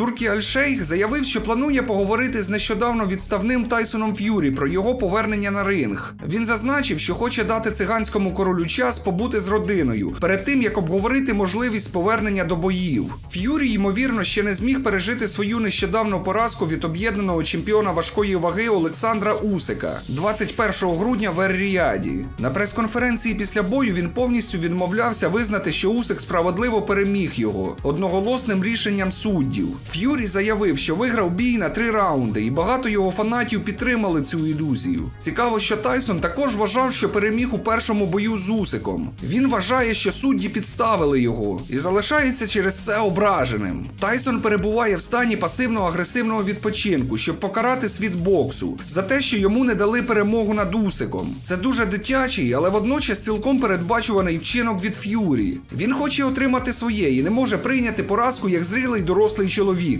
Туркі Альшейх заявив, що планує поговорити з нещодавно відставним Тайсоном Ф'юрі про його повернення на ринг. Він зазначив, що хоче дати циганському королю час побути з родиною перед тим, як обговорити можливість повернення до боїв. Ф'юрі, ймовірно, ще не зміг пережити свою нещодавну поразку від об'єднаного чемпіона важкої ваги Олександра Усика 21 грудня в Ер-Ріаді. На прес-конференції після бою він повністю відмовлявся визнати, що Усик справедливо переміг його одноголосним рішенням суддів. Ф'юрі заявив, що виграв бій на три раунди, і багато його фанатів підтримали цю ілюзію. Цікаво, що Тайсон також вважав, що переміг у першому бою з Усиком. Він вважає, що судді підставили його і залишається через це ображеним. Тайсон перебуває в стані пасивно-агресивного відпочинку, щоб покарати світ боксу за те, що йому не дали перемогу над Усиком. Це дуже дитячий, але водночас цілком передбачуваний вчинок від Ф'юрі. Він хоче отримати своє і не може прийняти поразку як зрілий дорослий чоловік, чоловік,